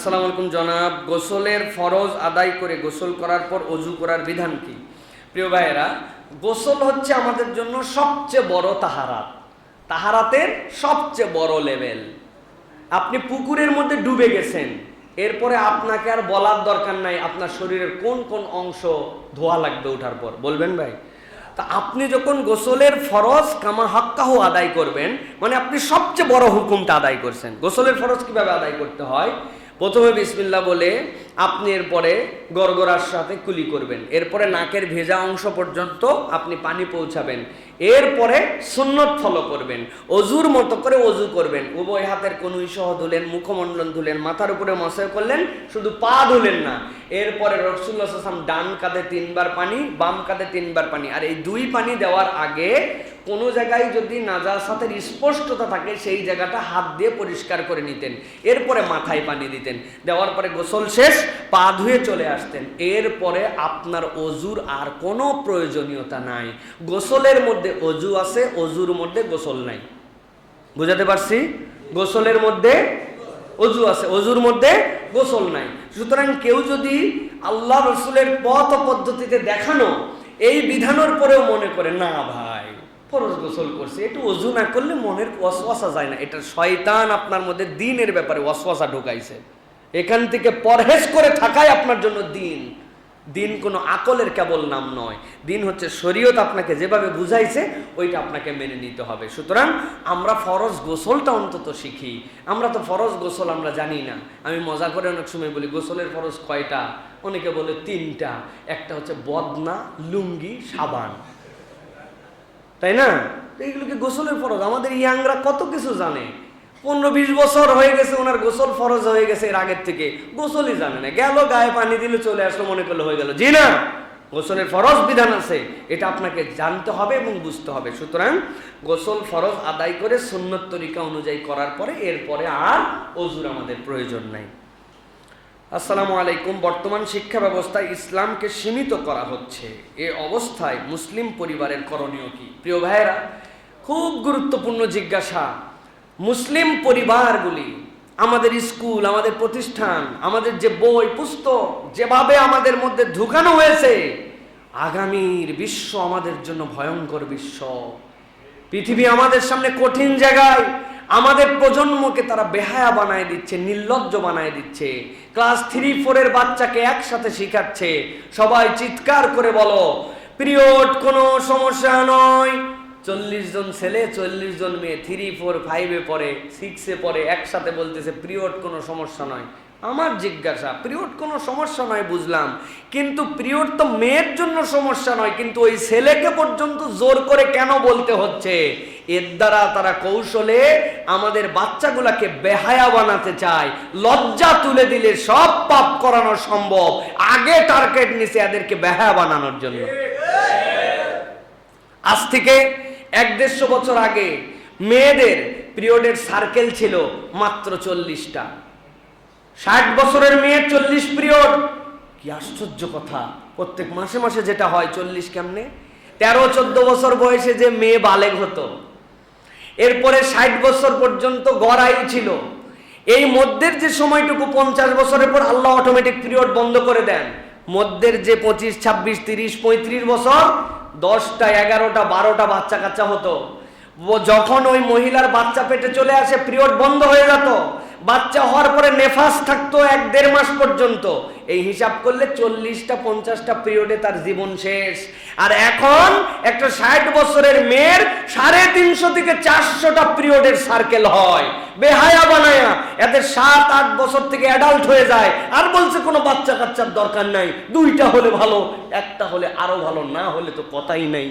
আসসালামু আলাইকুম জনাব, গোসলের ফরজ আদায় করে গোসল করার পর অজু করার বিধান কি? প্রিয় ভাইয়েরা, গোসল হচ্ছে আমাদের জন্য সবচেয়ে বড় তাহারাত। তাহারাতের সবচেয়ে বড় লেভেল। আপনি পুকুরের মধ্যে ডুবে গেছেন, এরপরে আপনাকে আর বলার দরকার নাই আপনার শরীরের কোন কোন অংশ ধোয়া লাগবে ওঠার পর। বলবেন ভাই? তা আপনি যখন গোসলের ফরজ কামা হাক্কাহ আদায় করবেন মানে আপনি সবচেয়ে বড় হুকুমটা আদায় করছেন। গোসলের ফরজ কীভাবে আদায় করতে হয়? প্রথমে বিসমিল্লা বলে আপনি এরপরে গড়গড়ার সাথে কুলি করবেন। এরপরে নাকের ভেজা অংশ পর্যন্ত আপনি পানি পৌঁছাবেন। এরপরে সুন্নত ফলো করবেন। অজুর মতো করে অজু করবেন। উভয় হাতের কনুই সহ ধুলেন, মুখমণ্ডল ধুলেন, মাথার উপরে মশাই করলেন, শুধু পা ধুলেন না। এরপরে রসুল্লাহ সাল্লাম ডান কাঁধে তিনবার পানি, বাম কাঁধে তিনবার পানি। আর এই দুই পানি দেওয়ার আগে কোনো জায়গায় যদি নাজাসাতের স্পষ্টতা থাকে, সেই জায়গাটা হাত দিয়ে পরিষ্কার করে নিতেন। এরপরে মাথায় পানি দিতেন। দেওয়ার পরে গোসল শেষ পা ধুয়ে চলে আসতেন। এরপরে আপনার অজুর আর কোনো প্রয়োজনীয়তা নাই। গোসলের মধ্যে অজু আছে, অজুর মধ্যে গোসল নাই। বুঝাতে পারছি? গোসলের মধ্যে অজু আছে, অজুর মধ্যে গোসল নাই। সুতরাং কেউ যদি আল্লাহ রসুলের পথ পদ্ধতিতে দেখানো, এই বিধানোর পরেও মনে করে, না ভাই, ফরজ গোসল করছে। একটু অজু না করলে মনের ওয়াসওয়াসা যায় না। এটা শয়তান আপনার মধ্যে দিনের ব্যাপারে ওয়াসওয়াসা ঢুকাইছে। এখান থেকে পরহেজ করে থাকাই আপনার জন্য দিন। দিন কোনো আকলের কেবল নাম নয়। দিন হচ্ছে শরীয়ত আপনাকে যেভাবে বুঝাইছে, ওইটা আপনাকে মেনে নিতে হবে। সুতরাং আমরা ফরজ গোসলটা অন্তত শিখি। আমরা তো ফরজ গোসল আমরা জানি না। আমি মজা করে অনেক সময় বলি, গোসলের ফরজ কয়টা? অনেকে বলে, তিনটা। একটা হচ্ছে বদনা, লুঙ্গি, সাবান। তাই না? এইগুলোকে গোসলের ফরজ? আমাদের ইয়াংরা কত কিছু জানে। পনেরো বিশ বছর হয়ে গেছে, ওনার গোসল ফরজ হয়ে গেছে এর আগের থেকে। গোসলই জানে না। গেল, গায়ে পানি দিলে, চলে আসলো, মনে করলে হয়ে গেল। জি না, গোসলের ফরজ বিধান আছে। এটা আপনাকে জানতে হবে এবং বুঝতে হবে। সুতরাং গোসল ফরজ আদায় করে সুন্নত তরিকা অনুযায়ী করার পরে এরপরে আর অজুর আমাদের প্রয়োজন নাই। আসসালামু আলাইকুম। বর্তমান শিক্ষা ব্যবস্থায় ইসলামকে সীমিত করা হচ্ছে। এ অবস্থায় মুসলিম পরিবারের করণীয় কি? প্রিয় ভাইয়েরা, খুব গুরুত্বপূর্ণ জিজ্ঞাসা। মুসলিম পরিবারগুলি, আমাদের স্কুল, আমাদের প্রতিষ্ঠান, আমাদের যে বই, পুস্তক, যেভাবে আমাদের মধ্যে ঢুকানো হয়েছে, আগামীর বিশ্ব আমাদের জন্য ভয়ঙ্কর বিশ্ব। পৃথিবী আমাদের সামনে কঠিন জায়গায়, আমাদের প্রজন্মকে তারা বেহায়া বানায় দিচ্ছে, নির্লজ্জ বানায় দিচ্ছে। ক্লাস থ্রি, ফোরের বাচ্চাকে একসাথে শিখাচ্ছে। সবাই চিৎকার করে বলো, পিরিয়ড কোনো সমস্যা নয় চল্লিশ জন ছেলে, চল্লিশ জন মেয়ে থ্রি ফোর ফাইভে পড়ে সিক্সে পড়ে, একসাথে বলতেছে পিরিয়ড কোনো সমস্যা নয়। আমার জিজ্ঞাসা পিরিয়ড কোনো সমস্যা নয়? বুঝলাম। কিন্তু পিরিয়ড তো মেয়ের জন্য সমস্যা নয়, কিন্তু ওই ছেলেকে পর্যন্ত জোর করে কেন বলতে হচ্ছে? এর দ্বারা তারা কৌশলে আমাদের বাচ্চাগুলাকে বেহায়া বানাতে চায়। লজ্জা তুলে দিলে সব পাপ করানো সম্ভব। আগে টার্গেট নিছে এদেরকে বেহায়া বানানোর জন্য। আজ থেকে এক দেড়শো বছর আগে মেয়েদের পিরিয়ডের সার্কেল ছিল মাত্র চল্লিশটা। ষাট বছরের মেয়ের চল্লিশ পিরিয়ড। কি আশ্চর্য কথা। প্রত্যেক মাসে মাসে যেটা হয়, চল্লিশ কেমনে? তেরো, চোদ্দ বছর বয়সে যে মেয়ে বালেগ হতো। এরপরে ষাট বছর পর্যন্ত গড় আয়ু ছিল। এই মধ্যের যে সময়টুকু, পঞ্চাশ বছরের পর আল্লাহ অটোমেটিক পিরিয়ড বন্ধ করে দেন। মধ্যের যে পঁচিশ, ছাব্বিশ, তিরিশ, পঁয়ত্রিশ বছর দশটা, এগারোটা, বারোটা বাচ্চা কাচ্চা হতো। যখন ওই মহিলার বাচ্চা পেটে চলে আসে, পিরিয়ড বন্ধ হয়ে যেত। বাচ্চা হওয়ার পরে নেফাস থাকতো এক দেড় মাস পর্যন্ত। এই হিসাব করলে চল্লিশটা, পঞ্চাশটা পিরিয়ডে তার জীবন শেষ। আর এখন একটা ষাট বছরের মেয়ের সাড়ে তিনশো থেকে চারশোটা পিরিয়ডের সার্কেল হয়। বেহায়া বানায়া। এদের সাত, আট বছর থেকে অ্যাডাল্ট হয়ে যায়। আর বলছে কোনো বাচ্চা কাচ্চার দরকার নাই। দুইটা হলে ভালো, একটা হলে আরও ভালো, না হলে তো কথাই নেই।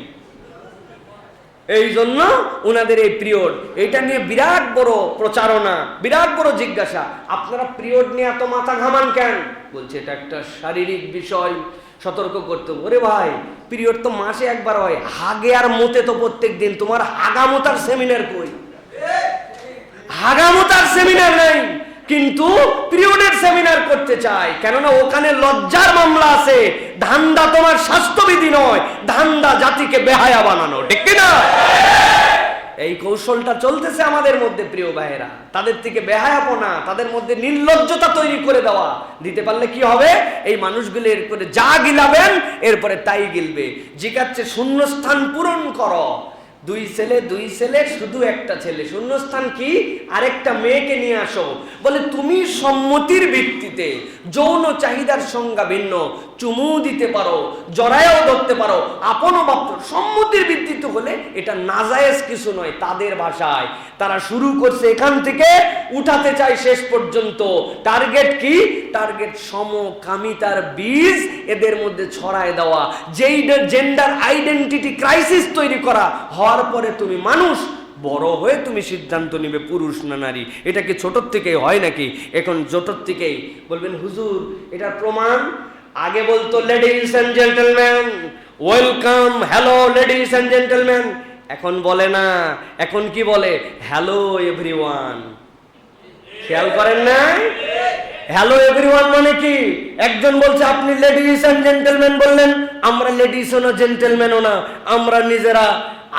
এই জন্য ওনাদের এই পিরিয়ড। এটা নিয়ে বিরাট বড় প্রচারণা, বিরাট বড় জিজ্ঞাসা। আপনারা পিরিয়ড নিয়ে এত মাথা ঘামান কেন? বলছে, এটা একটা শারীরিক বিষয়, সতর্ক করতে ওরে ভাই, পিরিয়ড তো মাসে একবার হয়। হাগে আর মতে তো প্রত্যেক দিন। তোমার হাগামতার সেমিনার কই? হাগামতার সেমিনার নেই। কিন্তু পিরিয়ডের সেমিনার করতে চায়। কেননা ওখানে লজ্জার মামলা আছে। ধান্দা তোমার স্বাস্থ্যবিধি নয়। ধান্দা জাতিকে বেহায়া বানানো। ঠিক না এই কৌশলটা চলতেছে আমাদের মধ্যে, প্রিয় ভাইয়েরা। তাদের থেকে বেহায়াপনা, তাদের মধ্যে নির্লজ্জতা তৈরি করে দেওয়া। দিতে পারলে কি হবে? এই মানুষগুলো এরপরে যা গিলাবেন, এরপরে তাই গিলবে। জিগাচ্ছে শূন্যস্থান পূরণ করো। দুই ছেলে দুই ছেলে, শুধু একটা ছেলে। শূন্যস্থান কি? আরেকটা মেয়েকে নিয়ে আসো। বলে, তুমি সম্মতির ভিত্তিতে যৌন চাহিদার সংজ্ঞা ভিন্ন। চুমু দিতে পারো জড়ায়ও ধরতে পারো। আপনও বাপ্ত সম্মতির ভিত্তিতে হলে এটা নাজায়েজ কিছু নয়, তাদের ভাষায়। তারা শুরু করছে এখান থেকে, উঠাতে চায় শেষ পর্যন্ত। টার্গেট কি? টার্গেট সমকামিতার বীজ এদের মধ্যে ছড়ায় দেওয়া। যেই জেন্ডার আইডেন্টিটি ক্রাইসিস তৈরি করা হওয়ার পরে তুমি মানুষ, বড় হয়ে তুমি সিদ্ধান্ত নিবে পুরুষ না নারী। এটা কি ছোটোর থেকেই হয় নাকি? এখন ছোটোর থেকেই। বলবেন, হুজুর, এটার প্রমাণ? আগে বলতো ladies and gentleman welcome hello ladies and gentleman এখন বলে না। এখন কি বলে? হ্যালো এভরিওয়ান খেয়াল করেন না হ্যালো এভরিওয়ান মানে কি? একজন বলছে, আপনি লেডিস অ্যান্ড জেন্টেলম্যান বললেন, আমরা লেডিসও না জেন্টেলম্যানও না। আমরা নিজেরা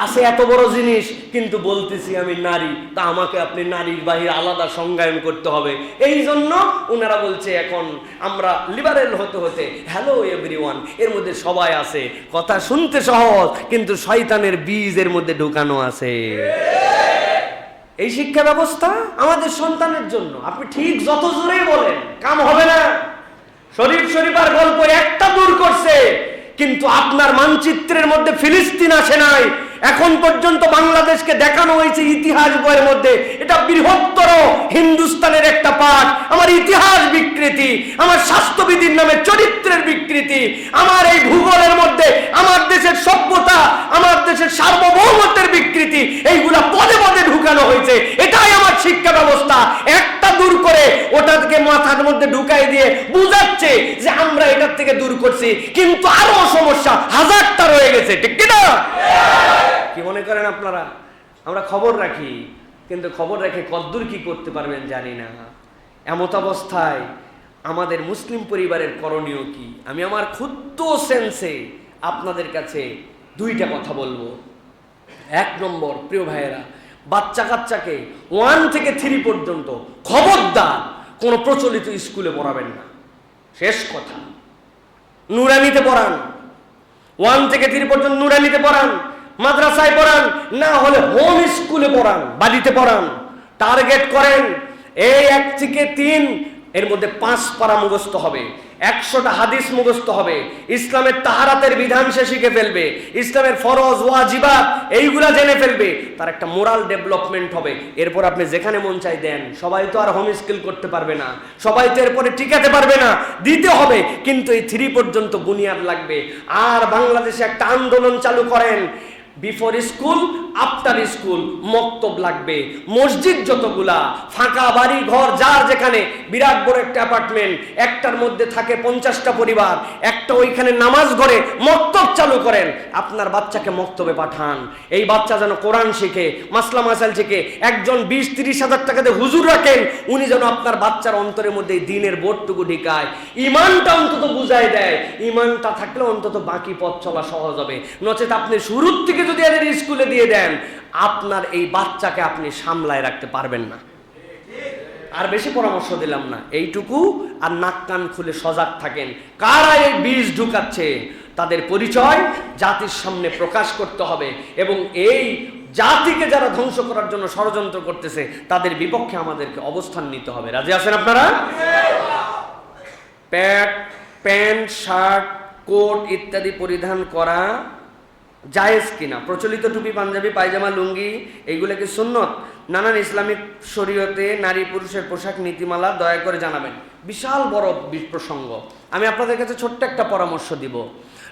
আছে এত বড় জিনিস, কিন্তু বলতেছি আমি নারী, তা আমাকে আপনি নারীর বাহির আলাদা সংজ্ঞায়ন করতে হবে। এই জন্য ওনারা বলছে এখন আমরা লিবারেল হতে হতে হ্যালো এভরিওয়ান এর মধ্যে সবাই আছে। কথা শুনতে সহজ, কিন্তু শয়তানের বীজ এর মধ্যে ঢুকানো আছে। এই শিক্ষা ব্যবস্থা আমাদের সন্তানের জন্য। আপনি ঠিক যত জোরেই বলেন, কাম হবে না। শরীফ শরীফার গল্প একটা দূর করছে, কিন্তু আপনার মানচিত্রের মধ্যে ফিলিস্তিন আসে নাই। এখন পর্যন্ত বাংলাদেশকে দেখানো হয়েছে ইতিহাস বইয়ের মধ্যে। এটা বৃহত্তর হিন্দুস্তানের একটা পাঠ। আমার ইতিহাস বিকৃতি, আমার স্বাস্থ্যবিধির নামে চরিত্রের বিকৃতি, আমার এই ভূগোলের মধ্যে আমার দেশের সভ্যতা, আমার দেশের সার্বভৌমত্বের বিকৃতি, এইগুলা পদে পদে ঢুকানো হয়েছে। মাথার মধ্যে ঢুকাই দিয়ে বুঝাচ্ছে যে আমরা এটার থেকে দূর করছি, কিন্তু আরও সমস্যা, হাজারটা রয়ে গেছে, ঠিক কিনা? কি মনে করেন আপনারা? আমরা খবর রাখি, কিন্তু খবর রেখে কদ্দূর কি করতে পারবেন জানি না। এমত অবস্থায় আমাদের মুসলিম পরিবারের করণীয় কি? আমি আমার ক্ষুদ্র সেন্সে আপনাদের কাছে দুইটা কথা বলব। এক নম্বর, প্রিয় ভাইয়েরা বাচ্চা কাচ্চাকে ওয়ান থেকে থ্রি পর্যন্ত খবরদার কোনো প্রচলিত স্কুলে পড়াবেন না। শেষ কথা। নুরানিতে পড়ান। ওয়ান থেকে থ্রি পর্যন্ত নুরানিতে পড়ান। মাদ্রাসায় পড়ান। না হলে হোম স্কুলে পড়ান। বাড়িতে পড়ান। টার্গেট করেন, এই এক থেকে তিন এর মধ্যে পাঁচ পারা মুখস্থ হবে, একশোটা হাদিস মুখস্থ হবে, ইসলামের তাহারাতের বিধান সে শিখে ফেলবে, ইসলামের ফরজ ওয়াজিবাত এইগুলা জেনে ফেলবে, তার একটা মোরাল ডেভেলপমেন্ট হবে। এরপর আপনি যেখানে মন চাই দেন, সবাই তো আর হোম স্কিল করতে পারবে না, সবাই তো এরপরে টিকাতে পারবে না, দিতে হবে, কিন্তু এই থ্রি পর্যন্ত বুনিয়াদ লাগবে। আর বাংলাদেশে একটা আন্দোলন চালু করেন, বিফোর স্কুল আফটার স্কুল মক্তব লাগবে। মসজিদ যতগুলা, ফাঁকা বাড়ি, ঘর, যার যেখানে, বিরাট বড় একটা অ্যাপার্টমেন্ট একটার মধ্যে থাকে পঞ্চাশটা পরিবার, একটা ওইখানে নামাজ ঘরে মক্তব চালু করেন। আপনার বাচ্চাকে মক্তবে পাঠান। এই বাচ্চা যেন কোরআন শিখে, মাসলা মাসাল শিখে, একজন বিশ, তিরিশ হাজার টাকাতে হুজুর রাখেন, উনি যেন আপনার বাচ্চার অন্তরের মধ্যে দিনের বোধটুকু ঢিকায়। ইমানটা অন্তত বুঝাই দেয়। ইমানটা থাকলে অন্তত বাকি পথ চলা সহজ হবে। নচেত আপনি শুরুর থেকে যদি এদের স্কুলে দিয়ে দেন আপনার এই বাচ্চাকে আপনি সামলায় রাখতে পারবেন না। আর বেশি পরামর্শ দিলাম না, এইটুকু আর নাক কান খুলে সজাগ থাকেন। কারা এই বীজ ঢুকাচ্ছে? তাদের পরিচয় জাতির সামনে প্রকাশ করতে হবে এবং এই জাতিকে যারা ধ্বংস করার জন্য ষড়যন্ত্র করতেছে, তাদের বিপক্ষে আমাদেরকে অবস্থান নিতে হবে। রাজি আছেন আপনারা? প্যাট, প্যান্ট, শার্ট, কোট ইত্যাদি পরিধান করা জায়েজ কিনা? প্রচলিত টুপি, পাঞ্জাবি, পায়জামা, লুঙ্গি, এইগুলো কি সুন্নত? নানান ইসলামিক শরীয়তে নারী পুরুষের পোশাক, নীতিমালা দয়া করে জানাবেন। বিশাল বড় প্রসঙ্গ আমি আপনাদের কাছে ছোট্ট একটা পরামর্শ দিব।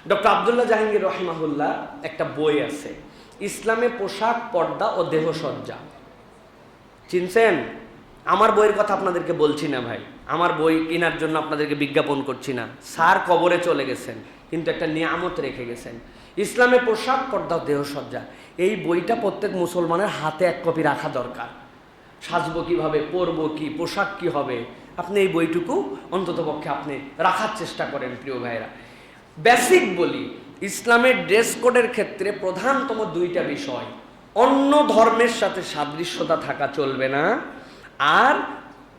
ডক্টর আবদুল্লাহ জাহাঙ্গীর রহিমাহুল্লাহ একটা বই আছে। ইসলামে পোশাক, পর্দা ও দেহসজ্জা। চিনছেন? আমার বইয়ের কথা আপনাদেরকে বলছি না ভাই। আমার বই কেনার জন্য আপনাদেরকে বিজ্ঞাপন করছি না। স্যার কবরে চলে গেছেন। কিন্তু একটা নিয়ামত রেখে গেছেন। ইসলামে পোশাক পর্দা, দেহসজ্জা, এই বইটা প্রত্যেক মুসলমানের হাতে এক কপি রাখা দরকার। সাজবো কীভাবে, পরবো কি, পোশাক কি হবে, আপনি এই বইটুকু অন্ততপক্ষে আপনি রাখার চেষ্টা করেন, প্রিয় ভাইরা বেসিক বলি, ইসলামের ড্রেস কোডের ক্ষেত্রে প্রধানতম দুইটা বিষয়, অন্য ধর্মের সাথে সাদৃশ্যতা থাকা চলবে না, আর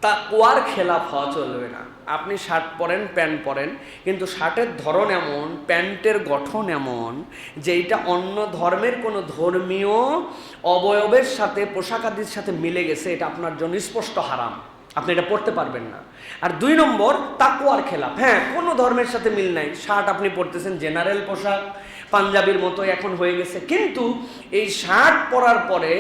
তা তাকওয়ার খেলাফ হওয়া চলবে না। আপনি শার্ট পরেন, প্যান্ট পরেন, কিন্তু শার্টের ধরন এমন, প্যান্টের গঠন এমন যে এটা অন্য ধর্মের কোনো ধর্মীয় অবয়বের সাথে, পোশাক আদির সাথে মিলে গেছে, এটা আপনার জন্য স্পষ্ট হারাম। আপনি এটা পড়তে পারবেন না। আর দুই নম্বর তাকুয়ার খেলাপ হ্যাঁ কোনো ধর্মের সাথে মিল নাই। শার্ট আপনি পরতেছেন, জেনারেল পোশাক পাঞ্জাবির মতো এখন হয়ে গেছে। কিন্তু এই শার্ট পরার পরে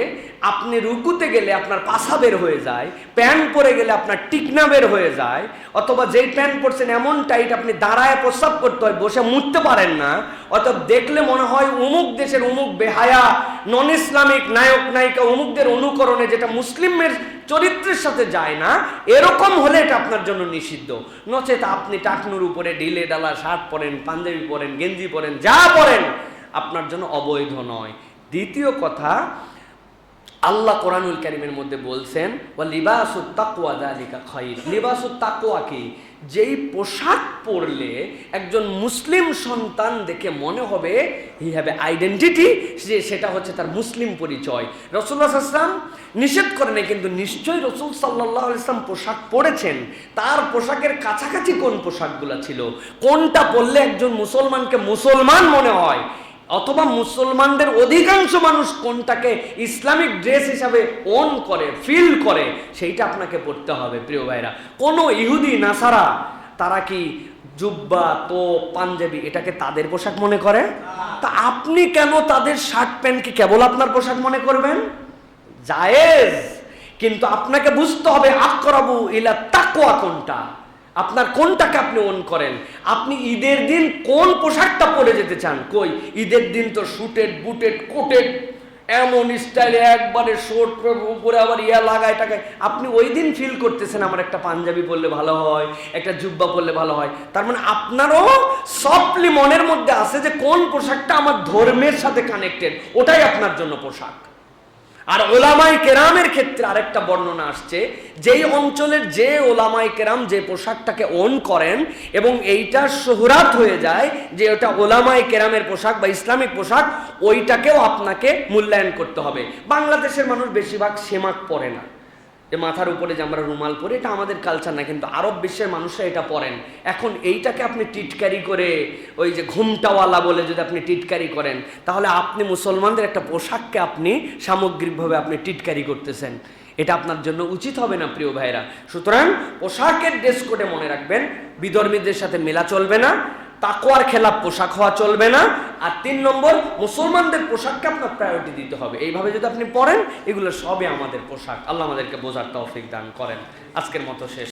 আপনি রুকুতে গেলে আপনার পাশা বের হয়ে যায়, প্যান্ট পরে গেলে আপনার টিকনা বের হয়ে যায়, অথবা যেই প্যান্ট পরছেন এমন টাইট আপনি দাঁড়ায় প্রস্রাব করতে হয়, বসে মুড়তে পারেন না অথবা দেখলে মনে হয় উমুক দেশের উমুক বেহায়া নন ইসলামিক নায়ক, নায়িকা, উমুকদের অনুকরণে যেটা মুসলিমের চরিত্রের সাথে যায় না, এরকম হলে এটা আপনার জন্য নিষিদ্ধ। নচেত আপনি টাকনুর উপরে ঢিলে ডালা শার্ট পরেন, পাঞ্জাবি পরেন, গেঞ্জি পরেন, যা পরেন, আপনার জন্য অবৈধ নয়। দ্বিতীয় কথা আল্লাহ কোরআনুল কারিমের মধ্যে বলছেন ও লিবাসুত তাকুয়া জালিকা খাইর। লিবাসুত তাকুয়া কি? যেই পোশাক পরলে একজন মুসলিম সন্তান দেখে মনে হবে হি হ্যাভ আইডেন্টিটি যে সেটা হচ্ছে তার মুসলিম পরিচয়। রসুল্লাহ আসলাম নিষেধ করে করেন কিন্তু নিশ্চয়ই রসুল সাল্লাহ ইসলাম পোশাক পরেছেন। তার পোশাকের কাছাকাছি কোন পোশাকগুলো ছিল? কোনটা পরলে একজন মুসলমানকে মুসলমান মনে হয়? অথবা মুসলমানদের অধিকাংশ মানুষ কোনটাকে ইসলামিক ড্রেস হিসাবে অন করে ফিল করে, সেইটা আপনাকে পড়তে হবে, প্রিয় ভাইরা। কোনো ইহুদি, নাসারা, তারা কি জুব্বা তো পাঞ্জাবি, এটাকে তাদের পোশাক মনে করে? তা আপনি কেন তাদের শার্ট প্যান্টকে কেবল আপনার পোশাক মনে করবেন? জায়েজ। কিন্তু আপনাকে বুঝতে হবে, আকরাবু ইলা তাকওয়া কোনটা? আপনার কোনটাকে আপনি অন করেন? আপনি ঈদের দিন কোন পোশাকটা পরে যেতে চান? কই? ঈদের দিন তো শুটেড বুটেড কোটেড এমন স্টাইলে একবারে শর্ট উপরে আবার ইয়া লাগায় টাকায়। আপনি ওই দিন ফিল করতেছেন আমার একটা পাঞ্জাবি পরলে ভালো হয়, একটা জুব্বা পরলে ভালো হয়। তার মানে আপনারও সফটলি মনের মধ্যে আছে যে কোন পোশাকটা আমার ধর্মের সাথে কানেক্টেড ওটাই আপনার জন্য পোশাক। আর ওলামাই কেরামের ক্ষেত্রে আরেকটা বর্ণনা আসছে, যেই অঞ্চলের যে ওলামাই কেরাম যে পোশাকটাকে অন করেন এবং এইটা শোহরাত হয়ে যায় যে ওটা ওলামাই কেরামের পোশাক বা ইসলামিক পোশাক, ওইটাকেও আপনাকে মূল্যায়ন করতে হবে। বাংলাদেশের মানুষ বেশিরভাগ সেমাক পরে না। যে মাথার উপরে যে আমরা রুমাল পরি, এটা আমাদের কালচার না কিন্তু আরব বিশ্বের মানুষরা এটা পরেন। এখন এইটাকে আপনি টিটকারি করে ওই যে ঘুমটাওয়ালা বলে যদি আপনি টিটকারি করেন, তাহলে আপনি মুসলমানদের একটা পোশাককে আপনি সামগ্রিকভাবে আপনি টিটকারি করতেছেন। এটা আপনার জন্য উচিত হবে না, প্রিয় ভাইরা সুতরাং পোশাকের ড্রেস কোডে মনে রাখবেন, বিধর্মীদের সাথে মেলা চলবে না তাকোয়ার খেলাপ পোশাক হওয়া চলবে না। আর তিন নম্বর, মুসলমানদের পোশাককে আপনার প্রায়োরিটি দিতে হবে। এইভাবে যদি আপনি পড়েন, এগুলো সবই আমাদের পোশাক। আল্লাহ আমাদেরকে বোঝার তৌফিক দান করেন। আজকের মতো শেষ।